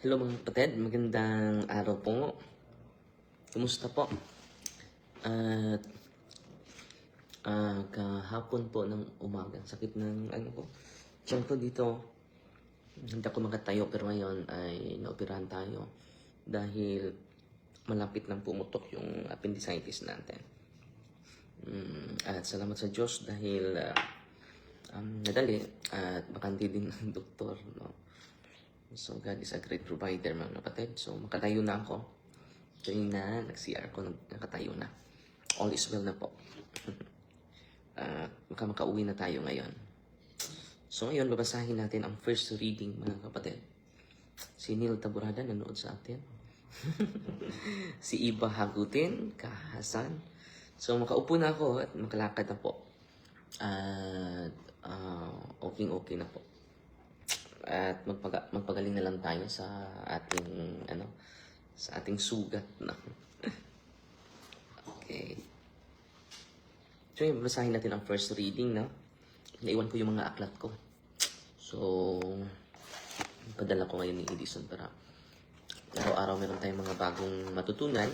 Hello mga kapatid, magandang araw po. Kumusta po? At ah, kahapon po ng umaga, sakit ng ano ko. Diyan po dito, hindi ako makatayo pero ngayon ay naoperahan tayo dahil malapit lang pumutok yung appendicitis natin. Mm, at salamat sa Diyos dahil ah, um, nadali at bakante din ng doktor. No? So God is a great provider mga kapatid. So makatayo na ako. Kanina, nag-CR ko, nakatayo na. All is well na po. At maka makauwi na tayo ngayon. So ngayon, babasahin natin ang first reading mga kapatid. Si Neil Taburada nanood sa atin. si Iba Hagutin, Kahasan. So makaupo na ako at makalakad na po. At ah, okay-okay na po at magpaga- magpagaling na lang tayo sa ating ano sa ating sugat na. Okay. So yun basahin natin ang first reading no? Naiwan ko yung mga aklat ko. So padala ko ngayon ni Edison para araw-araw meron tayong mga bagong matutunan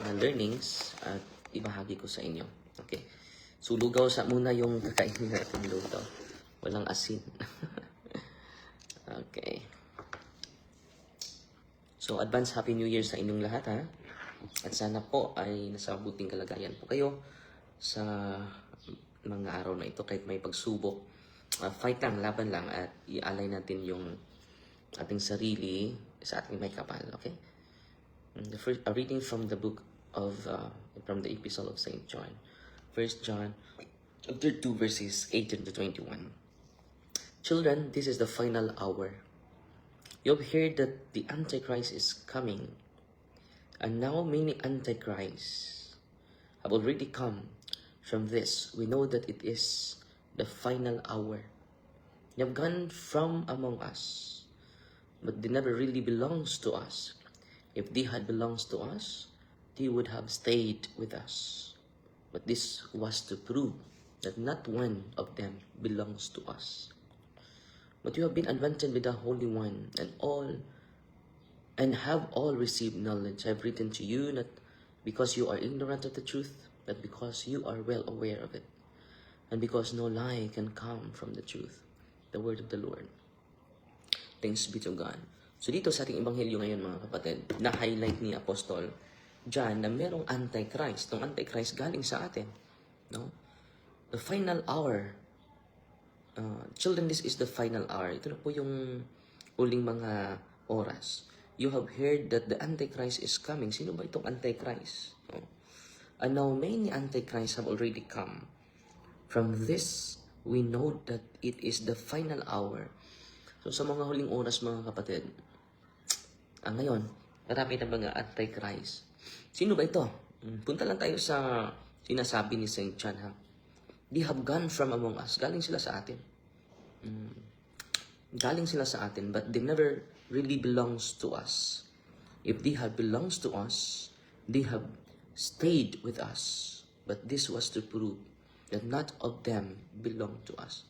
mga learnings at ibahagi ko sa inyo. Okay. So lugaw sa muna yung kakainin natin lugaw walang asin Okay. So, advance Happy New Year sa inyong lahat, ha? At sana po ay nasa buting kalagayan po kayo sa mga araw na ito kahit may pagsubok. Uh, fight lang, laban lang at ialay natin yung ating sarili sa ating may kapal, okay? And The first, a reading from the book of, uh, from the Epistle of St. John. First John, chapter 2, verses 18 to 21. Children, this is the final hour. You have heard that the Antichrist is coming, and now many Antichrists have already come. From this, we know that it is the final hour. They have gone from among us, but they never really belongs to us. If they had belongs to us, they would have stayed with us. But this was to prove that not one of them belongs to us. But you have been advanted with the Holy One, and all and have all received knowledge. I have written to you not because you are ignorant of the truth, but because you are well aware of it, and because no lie can come from the truth. The word of the Lord. Thanks be to God. So dito sa ating ebanghelyo ngayon mga kapatid, na-highlight ni Apostol John na merong Antichrist. Itong Antichrist galing sa atin. No? The final hour Uh, children, this is the final hour. Ito na po yung uling mga oras. You have heard that the Antichrist is coming. Sino ba itong Antichrist? No? And now many Antichrists have already come. From this, we know that it is the final hour. So sa mga huling oras mga kapatid, ah, ngayon, marami na mga Antichrist. Sino ba ito? Hmm, Punta lang tayo sa sinasabi ni St. John ha. They have gone from among us. Galing sila sa atin. Mm. Galing sila sa atin, but they never really belongs to us. If they had belongs to us, they have stayed with us. But this was to prove that not of them belong to us.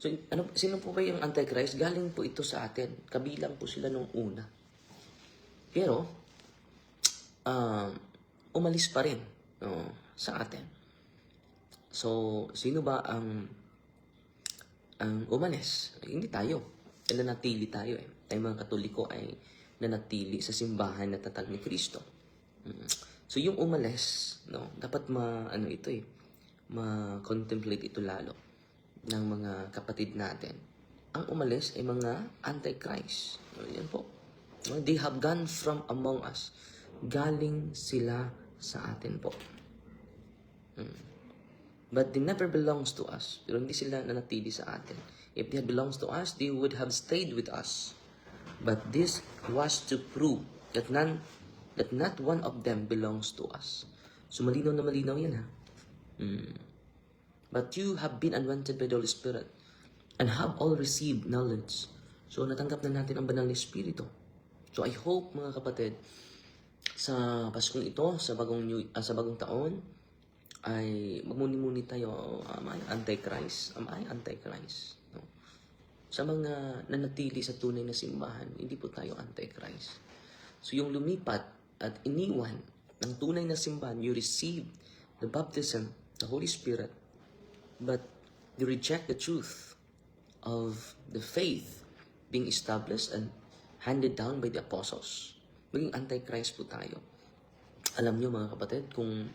So, ano, sino po ba yung Antichrist? Galing po ito sa atin. Kabilang po sila nung una. Pero, um, umalis pa rin no, sa atin. So, sino ba ang ang umalis? Hindi tayo. Nanatili tayo eh. Tayo mga katoliko ay nanatili sa simbahan na tatag ni Kristo. Mm. So, yung umalis, no, dapat ma, ano ito eh, ma-contemplate ito lalo ng mga kapatid natin. Ang umalis ay mga antichrist. No, yan po. They have gone from among us. Galing sila sa atin po. But they never belongs to us. Pero hindi sila nanatili sa atin. If they had belongs to us, they would have stayed with us. But this was to prove that none, that not one of them belongs to us. So malinaw na malinaw yan ha. Mm. But you have been anointed by the Holy Spirit and have all received knowledge. So natanggap na natin ang banal na Espiritu. So I hope mga kapatid, sa Paskong ito, sa bagong new, ah, sa bagong taon, ay magmuni-muni tayo, am I Antichrist? Am I Antichrist? No? sa mga nanatili sa tunay na simbahan, hindi po tayo anti-Christ. So yung lumipat at iniwan ng tunay na simbahan, you receive the baptism, the Holy Spirit, but you reject the truth of the faith being established and handed down by the apostles. Maging anti-Christ po tayo. Alam niyo mga kapatid, kung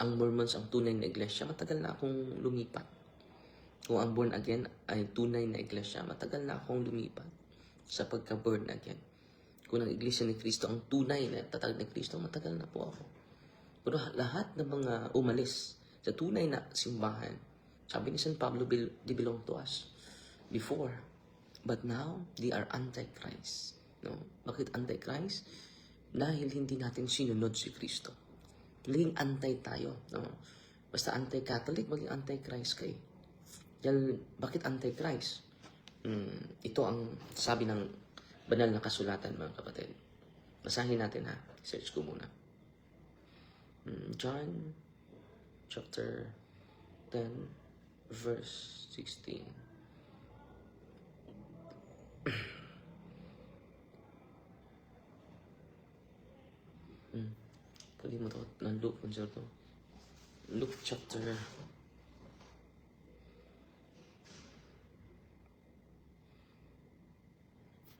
ang Mormons ang tunay na iglesia, matagal na akong lumipat. Kung ang born again ay tunay na iglesia, matagal na akong lumipat sa pagka-born again. Kung ang iglesia ni Kristo ang tunay na tatag ni Kristo, matagal na po ako. Pero lahat ng mga umalis sa tunay na simbahan, sabi ni San Pablo, "Bel- they belong to us before. But now, they are anti-Christ. No? Bakit anti-Christ? Dahil hindi natin sinunod si Kristo. Maging antay tayo. No? Basta anti-Catholic, maging anti-Christ kayo. Dahil, bakit anti-Christ? Hmm, ito ang sabi ng banal na kasulatan, mga kapatid. Basahin natin ha. Search ko muna. Hmm, John chapter 10 verse 16. Hmm. Kalimutan ko ng kung saan to. Luke chapter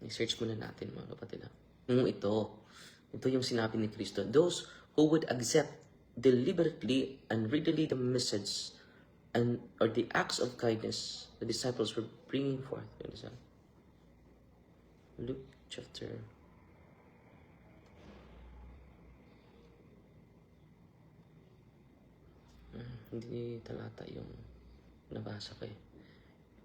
I-search muna natin mga kapatid. Nung ito, ito yung sinabi ni Kristo. Those who would accept deliberately and readily the message and or the acts of kindness the disciples were bringing forth. Luke chapter hindi talata yung nabasa ko eh.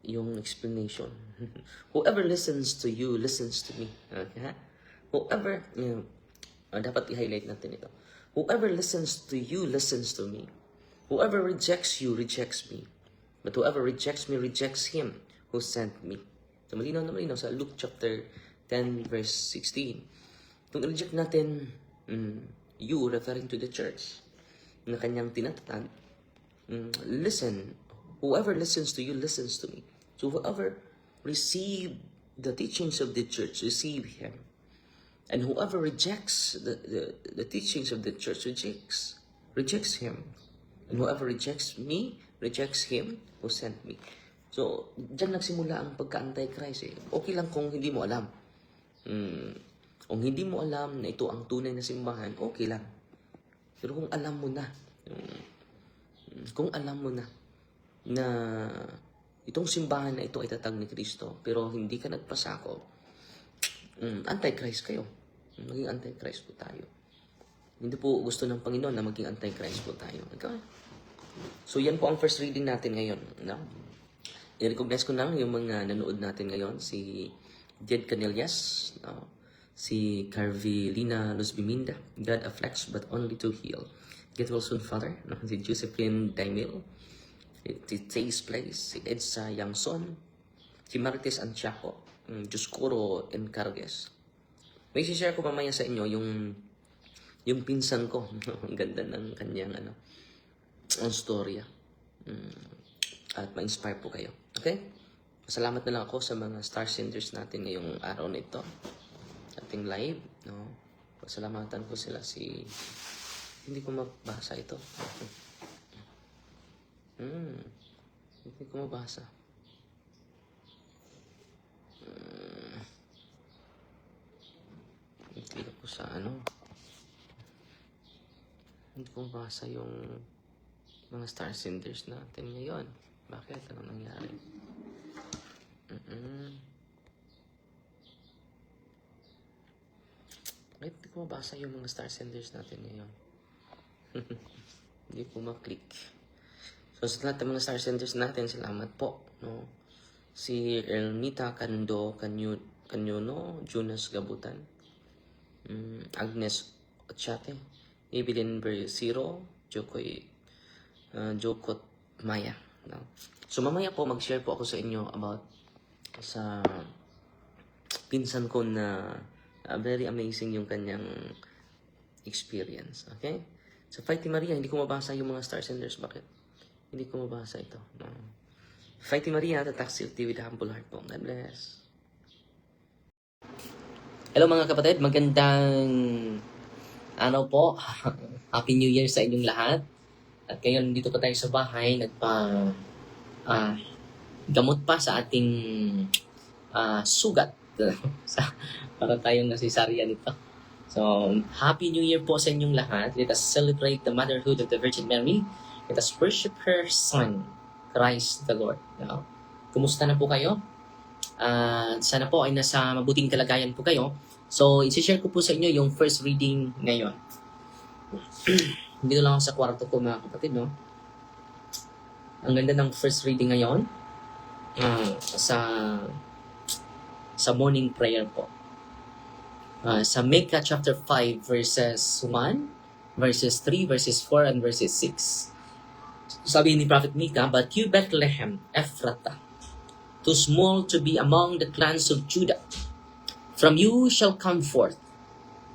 Yung explanation. Whoever listens to you, listens to me. Okay? Whoever, you know, ah, dapat i-highlight natin ito. Whoever listens to you, listens to me. Whoever rejects you, rejects me. But whoever rejects me, rejects him who sent me. So, malinaw na malinaw sa Luke chapter 10, verse 16. Kung reject natin mm, you, referring to the church, na kanyang tinatatag, listen, whoever listens to you, listens to me. So whoever receive the teachings of the church, receive him. And whoever rejects the, the, the teachings of the church, rejects, rejects him. And whoever rejects me, rejects him who sent me. So, dyan nagsimula ang pagka-antichrist eh. Okay lang kung hindi mo alam. Mm, kung hindi mo alam na ito ang tunay na simbahan, okay lang. Pero kung alam mo na, mm, kung alam mo na, na itong simbahan na ito ay tatag ni Kristo, pero hindi ka nagpasako, mm, antichrist kayo. Maging antichrist po tayo. Hindi po gusto ng Panginoon na maging antichrist po tayo. Ikaw, So yan po ang first reading natin ngayon. No? I-recognize ko lang yung mga nanood natin ngayon. Si Jed Canellas, no? si Carvilina Luz Biminda, God afflicts but only to heal. Get well soon, Father. No? Si Josephine Daimil, si Taze Place, si Edsa Yangson, si Marites Antiaco, um, Juscuro Encargues. May share ko mamaya sa inyo yung yung pinsan ko. Ang ganda ng kanyang ano, ang storya. Mm, at ma-inspire po kayo. Okay? Masalamat na lang ako sa mga star senders natin ngayong araw na ito. Ating live, no? Pasalamatan ko sila si... Hindi ko mabasa ito. Hmm. Hindi ko mabasa. Hmm. Hindi ako sa ano. Hindi ko mabasa yung mga star senders natin ngayon. Bakit? Ano nangyari? Mm-mm. Bakit hindi ko mabasa yung mga star senders natin ngayon? Hindi ko maklik. So, sa lahat ng mga star senders natin, salamat po. No? Si Elmita Cando Canyo, Canyono, Jonas Gabutan, mm, Agnes Ochate, Evelyn Berziro, Jokoy uh, Jokot Maya. No? So mamaya po mag-share po ako sa inyo about sa pinsan ko na uh, very amazing yung kanyang experience. Okay? Sa Fighting Maria, hindi ko mabasa yung mga star senders. Bakit? Hindi ko mabasa ito. No? Fighting Maria, the taxi with humble heart po. God bless. Hello mga kapatid, magandang araw po. Happy New Year sa inyong lahat. At ngayon, dito pa tayo sa bahay, nagpa ah, gamot pa sa ating ah, sugat. sa, para tayong nasisarya nito. So, Happy New Year po sa inyong lahat. Let us celebrate the motherhood of the Virgin Mary. Let us worship her Son, Christ the Lord. No? Kumusta na po kayo? Ah, sana po ay nasa mabuting kalagayan po kayo. So, isi-share ko po sa inyo yung first reading ngayon. Dito lang ako sa kwarto ko mga kapatid, no? Ang ganda ng first reading ngayon ah, sa sa morning prayer po. Ah, sa Micah chapter 5 verses 1, verses 3, verses 4, and verses 6. Sabi ni Prophet Micah, But you Bethlehem, Ephratah, too small to be among the clans of Judah, from you shall come forth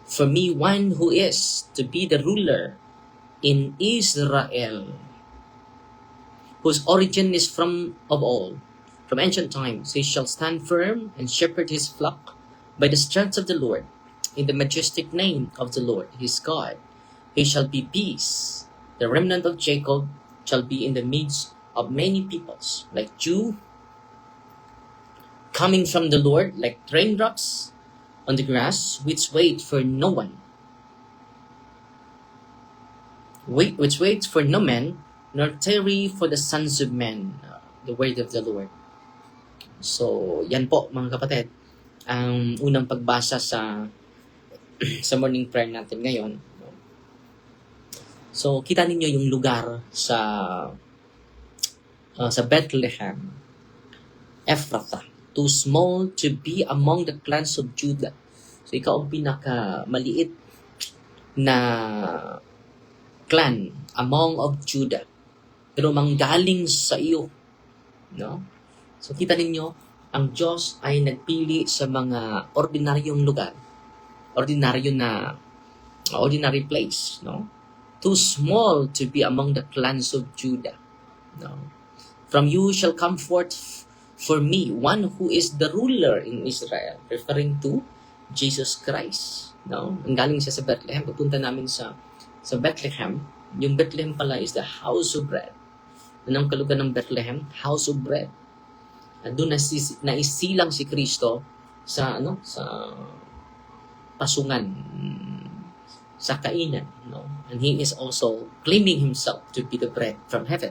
for me one who is to be the ruler in Israel, whose origin is from of old, from ancient times. He shall stand firm and shepherd his flock by the strength of the Lord, in the majestic name of the Lord his God. He shall be peace. The remnant of Jacob shall be in the midst of many peoples, like dew coming from the Lord, like raindrops on the grass, which wait for no one. Wait, which waits for no man, nor tarry for the sons of men. Uh, the word of the Lord. So, yan po mga kapatid. Ang unang pagbasa sa sa morning prayer natin ngayon. So, kita ninyo yung lugar sa uh, sa Bethlehem, Ephrathah, too small to be among the clans of Judah. So, ikaw ang pinaka maliit na clan among of Judah. Pero manggaling sa iyo. No? So, kita ninyo, ang Diyos ay nagpili sa mga ordinaryong lugar. Ordinaryo na ordinary place, no? Too small to be among the clans of Judah. No? From you shall come forth for me one who is the ruler in Israel, referring to Jesus Christ. No? Ang galing siya sa Bethlehem. Pupunta namin sa sa Bethlehem. Yung Bethlehem pala is the house of bread. Anong kalugan ng Bethlehem? House of bread. At doon naisilang si Kristo sa ano sa pasungan sa kainan no? And he is also claiming himself to be the bread from heaven.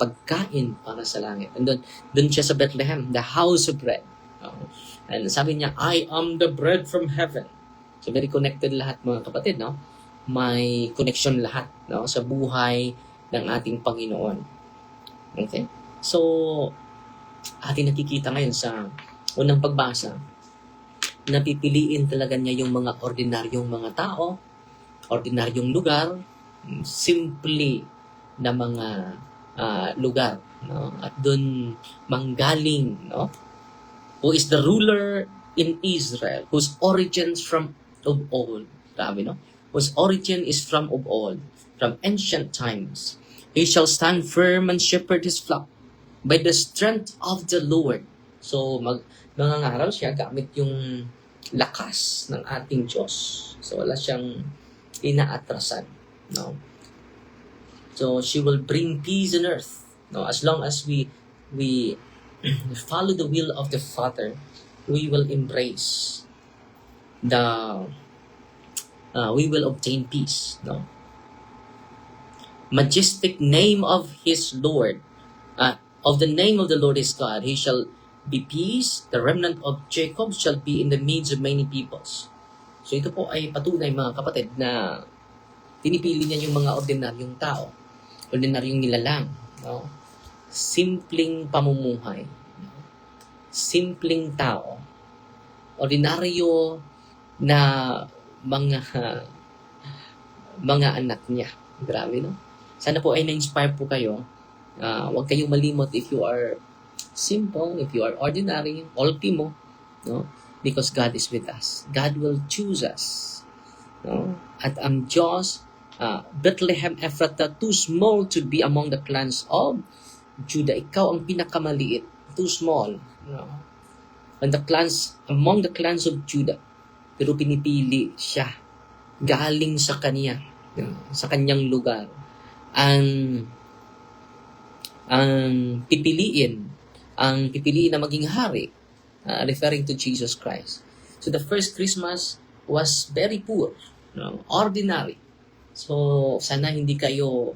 Pagkain para sa langit. And doon doon siya sa Bethlehem the house of bread. No? and sabi niya I am the bread from heaven. So very connected lahat mga kapatid no? May connection lahat no? Sa buhay ng ating Panginoon. Okay? So ating nakikita ngayon sa unang pagbasa napipiliin talaga niya yung mga ordinaryong mga tao, ordinaryong lugar, simply na mga ah, lugar, no? At doon manggaling, no? Who is the ruler in Israel, whose origins from of old. Grabe, no? Whose origin is from of old, from ancient times. He shall stand firm and shepherd his flock by the strength of the Lord. So, mag, nangangaral siya gamit yung lakas ng ating Diyos. So, wala siyang inaatrasan. No? So, she will bring peace on earth. No? As long as we we follow the will of the Father, we will embrace the uh, we will obtain peace. No? Majestic name of his Lord, uh, of the name of the Lord is God. He shall be peace, the remnant of Jacob shall be in the midst of many peoples. So ito po ay patunay mga kapatid na pinipili niya yung mga ordinaryong tao, ordinaryong nilalang, no? simpleng pamumuhay, simpleng tao, ordinaryo na mga mga anak niya. Grabe, no? Sana po ay na-inspire po kayo. Uh, huwag kayong malimot if you are simple, if you are ordinary, ultimo, no? Because God is with us. God will choose us. No? At ang Diyos, uh, Bethlehem Ephrathah, too small to be among the clans of Judah. Ikaw ang pinakamaliit. Too small. No? And the clans, among the clans of Judah. Pero pinipili siya. Galing sa kanya. no? Sa kanyang lugar. Ang ang pipiliin, ang pipiliin na maging hari, uh, referring to Jesus Christ. So the first Christmas was very poor, no? ordinary. So sana hindi kayo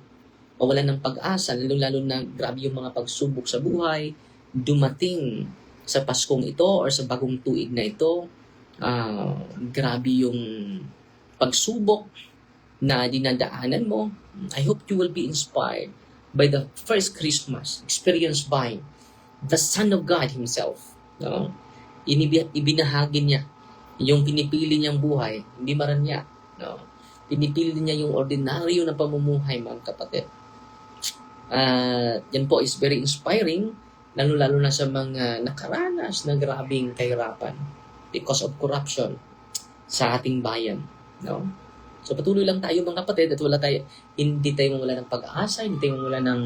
mawalan ng pag-asa, lalo-lalo na grabe yung mga pagsubok sa buhay, dumating sa Paskong ito or sa bagong tuig na ito, ah, grabe yung pagsubok na dinadaanan mo. I hope you will be inspired by the first Christmas experienced by the Son of God Himself. No? Inibi- ibinahagi niya yung pinipili niyang buhay, hindi maranya. No? Pinipili niya yung ordinaryo na pamumuhay, mga kapatid. At yan po is very inspiring, lalo-lalo na sa mga nakaranas na grabing kahirapan because of corruption sa ating bayan. No? So patuloy lang tayo mga kapatid at wala tayo, hindi tayo mawala ng pag-asa, hindi tayo mawala ng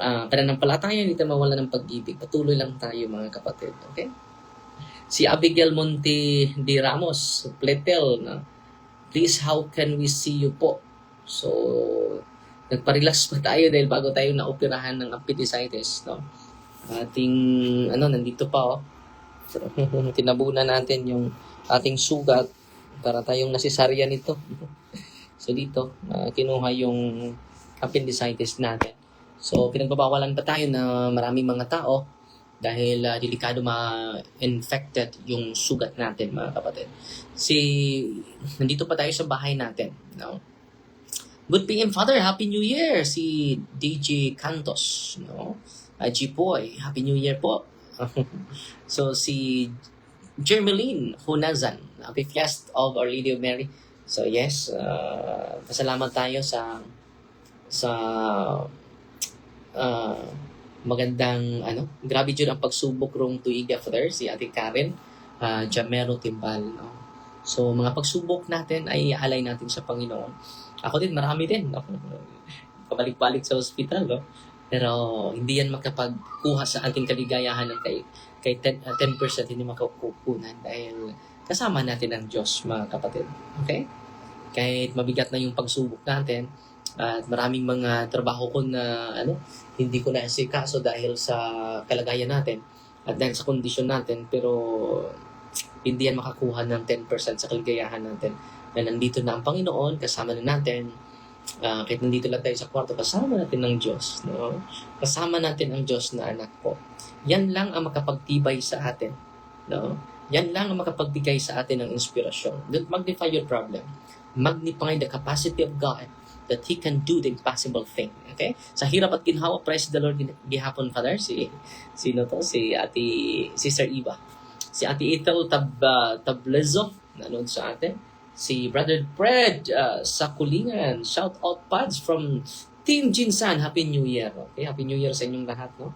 uh, pananampalataya, hindi tayo mawala ng pag-ibig. Patuloy lang tayo mga kapatid. Okay? Si Abigail Monte de Ramos, Pletel, na, please how can we see you po? So, nagparelax pa tayo dahil bago tayo naoperahan ng appendicitis, no? Ating, ano, nandito pa, oh. So, tinabunan natin yung ating sugat para tayong nasisarya nito. so, dito, uh, kinuha yung appendicitis natin. So, pinagbabawalan pa tayo na maraming mga tao dahil uh, delikado ma-infected yung sugat natin, mga kapatid. Si, nandito pa tayo sa bahay natin, no? Good PM Father, Happy New Year! Si DJ Cantos, no? Uh, G-Boy, Happy New Year po. so, si Jermeline Hunazan, Happy Fiest of Our Lady of Mary. So, yes, uh, pasalamat tayo sa sa uh, magandang ano, grabe dyan ang pagsubok rong tuig after si Ate Karen uh, Jamero Timbal. No? So, mga pagsubok natin ay alay natin sa Panginoon. Ako din, marami din. No? Pabalik-balik sa hospital. No? Pero hindi yan makapagkuha sa ating kaligayahan ng kay, kay 10, uh, 10% hindi makakukunan dahil kasama natin ang Diyos, mga kapatid. Okay? Kahit mabigat na yung pagsubok natin, at maraming mga trabaho ko na ano, hindi ko na kaso dahil sa kalagayan natin at dahil sa kondisyon natin pero hindi yan makakuha ng 10% sa kaligayahan natin na nandito na ang Panginoon, kasama na natin uh, kahit nandito lang tayo sa kwarto, kasama natin ng Diyos no? kasama natin ang Diyos na anak ko yan lang ang makapagtibay sa atin no? yan lang ang makapagbigay sa atin ng inspirasyon don't magnify your problem magnify the capacity of God that He can do the impossible thing. Okay? Sa hirap at ginhawa, praise the Lord gihapon, Father. Si, sino to? Si Ate, Sister Eva. Si Ate Ethel Tab, uh, Tablezo, nanood sa atin. Si Brother Fred uh, sa Kulingan. Shout out pads from Team Jinsan. Happy New Year. Okay? Happy New Year sa inyong lahat. No?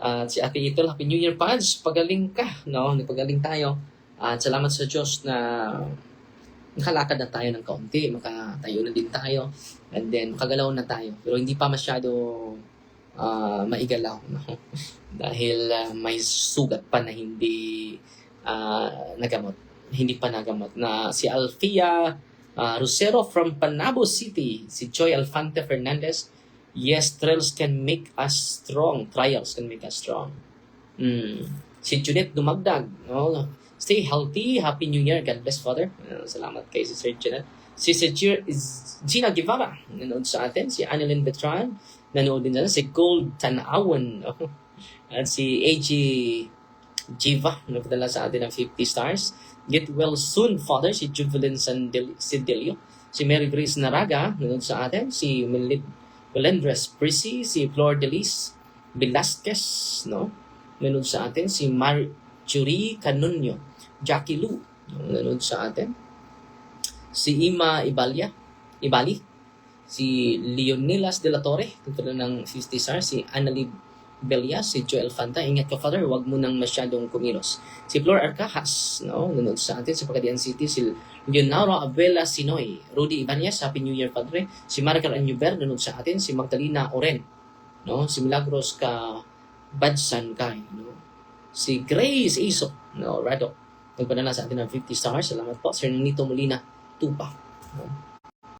At uh, si Ate Ethel, Happy New Year pads. Pagaling ka. No? Nagpagaling tayo. At uh, salamat sa Diyos na nakalakad na tayo ng kaunti, makatayo na din tayo, and then makagalaw na tayo. Pero hindi pa masyado uh, maigalaw, no? Dahil uh, may sugat pa na hindi uh, nagamot. Hindi pa nagamot. Na si Alfia uh, Rosero from Panabo City, si Joy Alfante Fernandez, yes, trials can make us strong. Trials can make us strong. Mm. Si Juliet Dumagdag, no? Stay healthy. Happy New Year. God bless, Father. Uh, salamat kay si Sir Gina. Si Sir Gina Guevara, nanood sa atin. Si Annalyn Betran, nanood din na. Si Gold Tanawan. At si AG Jiva, nagpadala sa atin ng 50 stars. Get well soon, Father. Si Juvelin Sidelio. Si Mary Grace Naraga, nanood sa atin. Si Melid Melendres Prissy. Si Flor Delis Velasquez, no? Nanood sa atin. Si Marjorie Canunyo. Jackie Lu, nanonood sa atin. Si Ima Ibalia, Ibali. Si Leonilas de la Torre, tutulong ng 50 stars. Si Annalie Belias, si Joel Fanta. Ingat ka, Father, huwag mo nang masyadong kumilos. Si Flor Arcajas, no, nanonood sa atin sa Pagadian City. Si Leonardo Abela Sinoy. Rudy Ibanez, Happy New Year, Padre. Si Maricar Anyuber, nanonood sa atin. Si Magdalena Oren. no? Si Milagros ka Badsan kay, no? Si Grace Iso, no? Rado. Nagpadala sa atin ng 50 stars. Salamat po. Sir Nito Molina, Tupa. No?